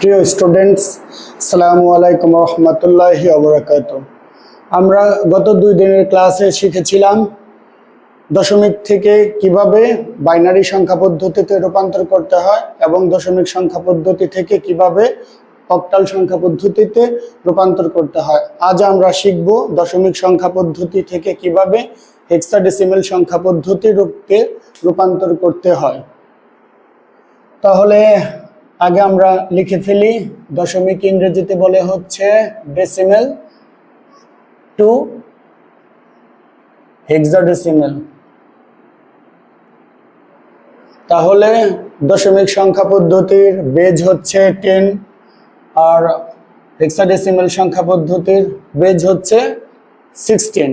প্রিয় স্টুডেন্টস সালামু আলাইকুম রহমতুল্লাহি অবরাকাত আমরা গত দুই দিনের ক্লাসে শিখেছিলাম দশমিক থেকে কীভাবে বাইনারি সংখ্যা পদ্ধতিতে রূপান্তর করতে হয় এবং দশমিক সংখ্যা পদ্ধতি থেকে কীভাবে অক্টাল সংখ্যা পদ্ধতিতে রূপান্তর করতে হয়। আজ আমরা শিখব দশমিক সংখ্যা পদ্ধতি থেকে কীভাবে হেক্সাডেসিমেল সংখ্যা পদ্ধতি রূপকে রূপান্তর করতে হয়। তাহলে আগে আমরা লিখে ফেলি দশমিক ইংরেজিতে বলে হচ্ছে ডেসিমেল টু হেক্সাডেসিমেল তাহলে দশমিক সংখ্যা পদ্ধতির বেজ হচ্ছে টেন আর হেক্সাডেসিমেল সংখ্যা পদ্ধতির বেজ হচ্ছে সিক্সটিন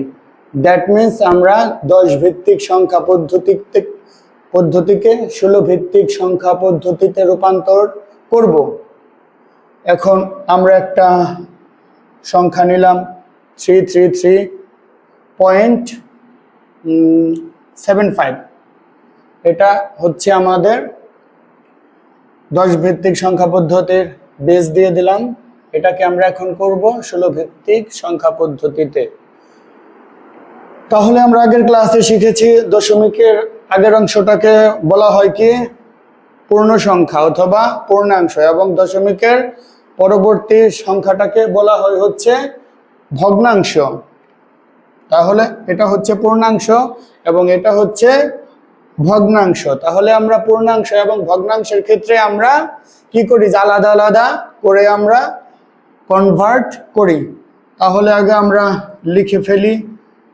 দ্যাট মিন্স আমরা দশ ভিত্তিক সংখ্যা পদ্ধতিতে পদ্ধতিকে ষোলো ভিত্তিক সংখ্যা পদ্ধতিতে রূপান্তর করব। এখন আমরা একটা সংখ্যা নিলাম three three three point seven five এটা হচ্ছে আমাদের দশ ভিত্তিক সংখ্যা পদ্ধতির বেস দিয়ে দিলাম। এটাকে আমরা এখন করব ষোলো ভিত্তিক সংখ্যা পদ্ধতিতে। তাহলে আমরা আগের ক্লাসে শিখেছি দশমিকের আগের অংশটাকে বলা হয় কি? পূর্ণ সংখ্যা অথবা পূর্ণাংশ এবং দশমিকের পরবর্তী সংখ্যাটাকে বলা হয় হচ্ছে ভগ্নাংশ। তাহলে এটা হচ্ছে পূর্ণাংশ এবং এটা হচ্ছে ভগ্নাংশ। তাহলে আমরা পূর্ণাংশ এবং ভগ্নাংশের ক্ষেত্রে আমরা কি করি? আলাদা আলাদা করে আমরা কনভার্ট করি। তাহলে আগে আমরা লিখে ফেলি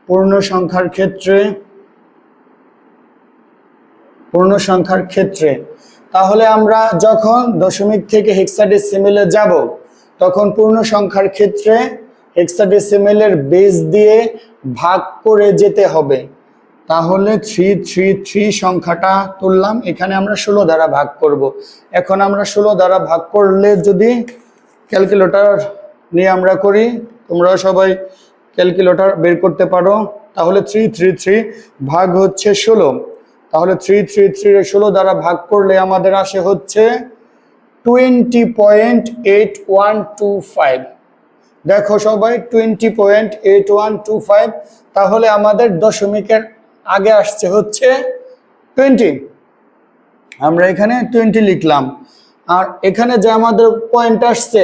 পূর্ণ সংখ্যার ক্ষেত্রে পূর্ণ সংখ্যার ক্ষেত্রে। তাহলে আমরা যখন দশমিক থেকে হেক্সাডেসিমেলে যাব, তখন পূর্ণ সংখ্যার ক্ষেত্রে হেক্সাডেসিমেলের বেস দিয়ে ভাগ করে যেতে হবে। তাহলে থ্রি থ্রি থ্রি সংখ্যাটা তুললাম, এখানে আমরা ষোলো দ্বারা ভাগ করব। এখন আমরা ষোলো দ্বারা ভাগ করলে যদি ক্যালকুলেটর নিয়ে আমরা করি, তোমরা সবাই ক্যালকুলেটর বের করতে পারো। তাহলে থ্রি থ্রি থ্রি ভাগ হচ্ছে ষোলো। তাহলে থ্রি থ্রি থ্রি ষোলো দ্বারা ভাগ করলে আমাদের আসে হচ্ছে twenty point eight one two five দেখো সবাই twenty point eight one two five তাহলে আমাদের দশমিকের আগে আসছে হচ্ছে টোয়েন্টি আমরা এখানে টোয়েন্টি লিখলাম। আর এখানে যে আমাদের পয়েন্ট আসছে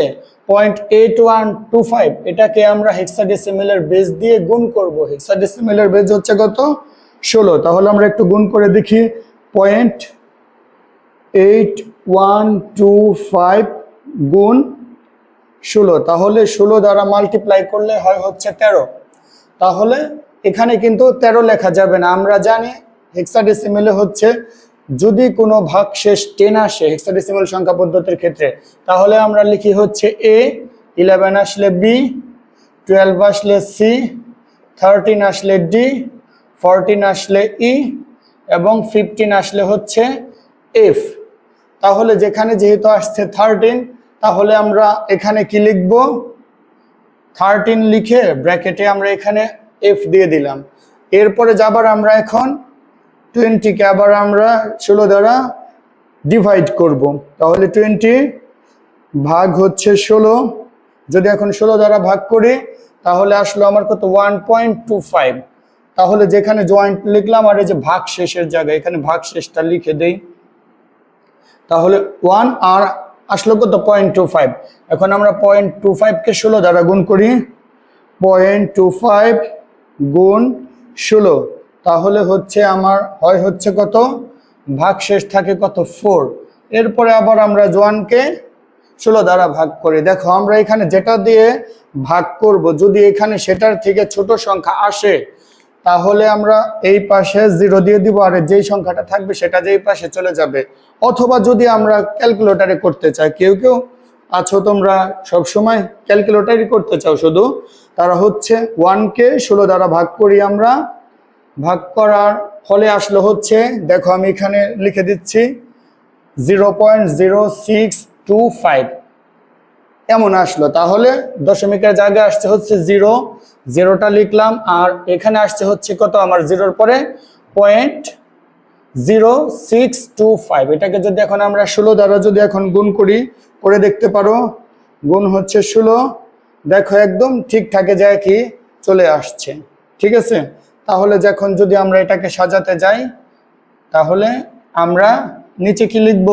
point eight one two five এটাকে আমরা হেক্সাডেসিমেলের বেস দিয়ে গুণ করব। হেক্সাডেসিমেলের বেস হচ্ছে কত? ষোলো, তাহলে আমরা একটু গুণ করে দেখি। Point eight one two five গুণ ষোলো, তাহলে ষোলো দ্বারা মাল্টিপ্লাই করলে হয় হচ্ছে তেরো। তাহলে এখানে কিন্তু তেরো লেখা যাবে না। আমরা জানি হেক্সাডেসিমেলে হচ্ছে যদি কোনো ভাগ শেষ টেন আসে হেক্সাডেসিমেল সংখ্যা পদ্ধতির ক্ষেত্রে, তাহলে আমরা লিখি হচ্ছে এ ইলেভেন আসলে বি টুয়েলভ আসলে সি থার্টিন আসলে ডি ফোরটিন আসলে ই এবং ফিফটিন আসলে হচ্ছে এফ তাহলে যেখানে যেহেতু আসছে থার্টিন তাহলে আমরা এখানে কি লিখব? থার্টিন লিখে ব্র্যাকেটে আমরা এখানে এফ দিয়ে দিলাম। এরপরে যাবার আমরা এখন টোয়েন্টিকে আবার আমরা ষোলো দ্বারা ডিভাইড করব। তাহলে টোয়েন্টি ভাগ হচ্ছে ষোলো। যদি এখন ষোলো দ্বারা ভাগ করি, তাহলে আসলো আমার কত? ওয়ান পয়েন্ট টু ফাইভ তাহলে যেখানে জয়েন্ট লিখলাম আর এই যে ভাগ শেষের জায়গায়, এখানে ভাগ শেষটা লিখে দেই। তাহলে ওয়ান আর আসলো কত? পয়েন্ট টু ফাইভ এখন আমরা পয়েন্ট টু ফাইভকে ষোলো দ্বারা গুণ করি। পয়েন্ট টু ফাইভ গুণ ষোলো। তাহলে হচ্ছে আমার, হয় হচ্ছে কত? ভাগ শেষ থাকে কত? ফোর এরপরে আবার আমরা জোয়ানকে ষোলো দ্বারা ভাগ করি। দেখো, আমরা এখানে যেটা দিয়ে ভাগ করব, যদি এখানে সেটার থেকে ছোট সংখ্যা আসে তাহলে আমরা এই পাশে জিরো দিয়ে দিব আর যেই সংখ্যাটা থাকবে সেটা যেই পাশে চলে যাবে। অথবা যদি আমরা ক্যালকুলেটারে করতে চাই, কেউ কেউ আছো তোমরা সব সময় ক্যালকুলেটারই করতে চাও শুধু, তারা হচ্ছে ওয়ানকে ষোলো দ্বারা ভাগ করি আমরা। ভাগ করার ফলে আসলো হচ্ছে, দেখো আমি এখানে লিখে দিচ্ছি zero point zero six two five এমন আসলো। তাহলে দশমিকের জায়গায় আসছে হচ্ছে জিরো, জিরোটা লিখলাম, আর এখানে আসছে হচ্ছে কত? আমার জিরোর পরে point zero six two five এটাকে যদি এখন আমরা ষোলো দ্বারা যদি এখন গুণ করি, করে দেখতে পারো, গুণ হচ্ছে ষোলো। দেখো একদম ঠিকঠাকে যায় কি? চলে আসছে। ঠিক আছে? তাহলে যখন যদি আমরা এটাকে সাজাতে যাই, তাহলে আমরা নিচে কি লিখব?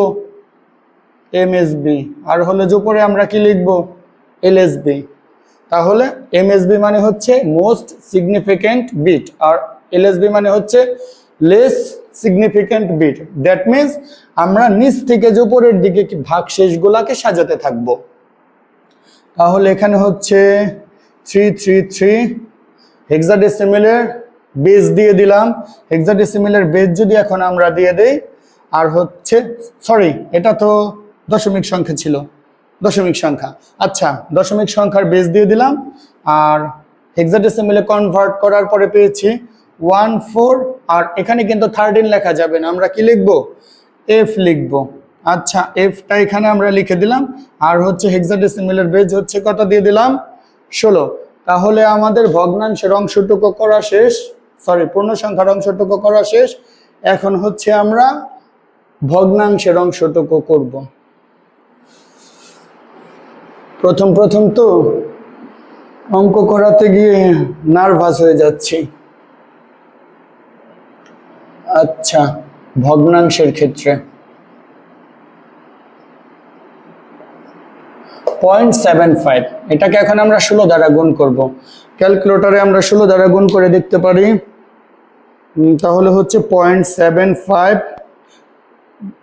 এম এস বি আর হলো উপরে আমরা কি লিখব? এল এস বি তাহলে এম এস বি মানে হচ্ছে মোস্ট সিগনিফিক্যান্ট বিট আর এল এস বি মানে হচ্ছে less significant bit that means আমরা নিচ থেকে যে উপরের দিকে ভাগ শেষগুলাকে সাজাতে থাকব। তাহলে এখানে হচ্ছে থ্রি থ্রি থ্রি হেক্সাডেসিমেলের বেজ দিয়ে দিলাম। হেক্সাডেসিমেলের বেজ যদি এখন আমরা দিয়ে দেই, আর হচ্ছে সরি এটা তো দশমিক সংখ্যা ছিল। দশমিক সংখ্যা। আচ্ছা দশমিক সংখ্যার বেজ দিয়ে দিলাম, আর হেক্সাডেসিমেলে কনভার্ট করার পরে পেয়েছি ওয়ান ফোর আর এখানে কিন্তু থার্টিন লেখা যাবে না। আমরা কি লিখব? এফ লিখব। আচ্ছা এফটা এখানে আমরা লিখে দিলাম, আর হচ্ছে হেক্সাডেসিমেলের বেজ হচ্ছে কত দিয়ে দিলাম? ষোলো। তাহলে আমাদের ভগ্নাংশের অংশটুকু করা শেষ। সরি পূর্ণ সংখ্যার অংশটুকু করা শেষ। এখন হচ্ছে আমরা ভগ্নাংশের অংশটুকু করব। প্রথম প্রথম তো অঙ্ক করাতে গিয়ে নার্ভাস হয়ে যাচ্ছি। আচ্ছা ভগ্নাংশের ক্ষেত্রে। পয়েন্ট সেভেন ফাইভ এটাকে এখন আমরা ষোলো দ্বারা গুণ করব। ক্যালকুলেটরে আমরা ষোলো দ্বারা গুণ করে দেখতে পারি। তাহলে হচ্ছে পয়েন্ট সেভেন ফাইভ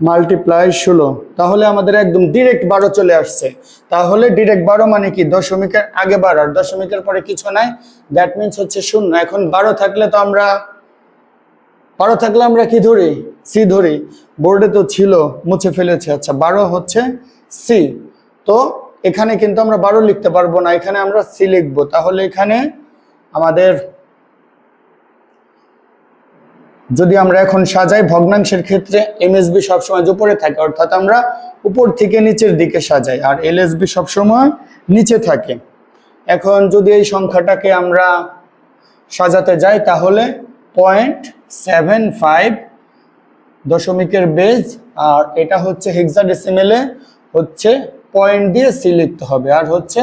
মাল্টিপ্লাই ষোলো, তাহলে আমাদের একদম ডিরেক্ট বারো চলে আসছে। তাহলে ডিরেক্ট বারো মানে কি? দশমিকের আগে বারো, আর দশমিকের পরে কিছু নাই। দ্যাট মিনস হচ্ছে শূন্য। এখন বারো থাকলে তো আমরা, বারো থাকলে আমরা কি ধরি? সি ধরি। বোর্ডে তো ছিল, মুছে ফেলেছে। আচ্ছা বারো হচ্ছে সি তো এখানে কিন্তু আমরা বারো লিখতে পারব না। এখানে আমরা সি লিখব। তাহলে এখানে আমাদের যদি আমরা এখন সাজাই ভগ্নাংশের ক্ষেত্রে এমএসবি সবসময় উপরে থাকে, অর্থাৎ আমরা উপর থেকে নিচের দিকে সাজাই, আর এলএসবি সবসময় নিচে থাকে। এখন যদি এই সংখ্যাটাকে আমরা সাজাতে যাই, তাহলে পয়েন্ট সেভেন ফাইভ দশমিকের বেজ, আর এটা হচ্ছে হেক্সাডেসিমেলে হচ্ছে পয়েন্ট দিয়ে সি লিখতে হবে, আর হচ্ছে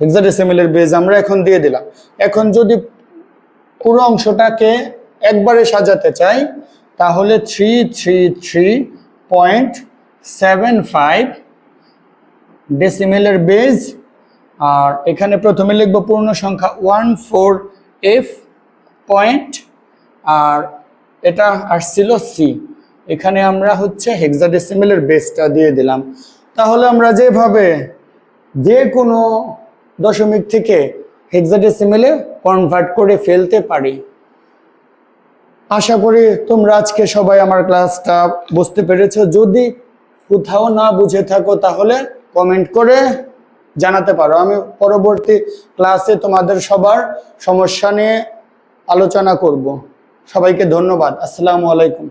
হেক্সাডেসিমেলের বেজ আমরা এখন দিয়ে দিলাম। এখন যদি পুরো অংশটাকে একবারে সাজাতে চাই, তাহলে three three three point seven five ডেসিমেলের base আর এখানে প্রথমে লিখব পূর্ণ সংখ্যা ওয়ান ফোর এফ পয়েন্ট আর এটা আসছিল সি এখানে আমরা হচ্ছে হেক্সাডেসিমেলের বেসটা দিয়ে দিলাম। তাহলে আমরা যেভাবে যে কোনো দশমিক থেকে হেক্সাডেসিমেলে কনভার্ট করে ফেলতে পারি। আশা করি তোমরা আজকে সবাই আমার ক্লাসটা বুঝতে পেরেছ। যদি কোথাও না বুঝে থাকো, তাহলে কমেন্ট করে জানাতে পারো। আমি পরবর্তী ক্লাসে তোমাদের সবার সমস্যা নিয়ে আলোচনা করব। সবাইকে ধন্যবাদ। আসসালামু আলাইকুম।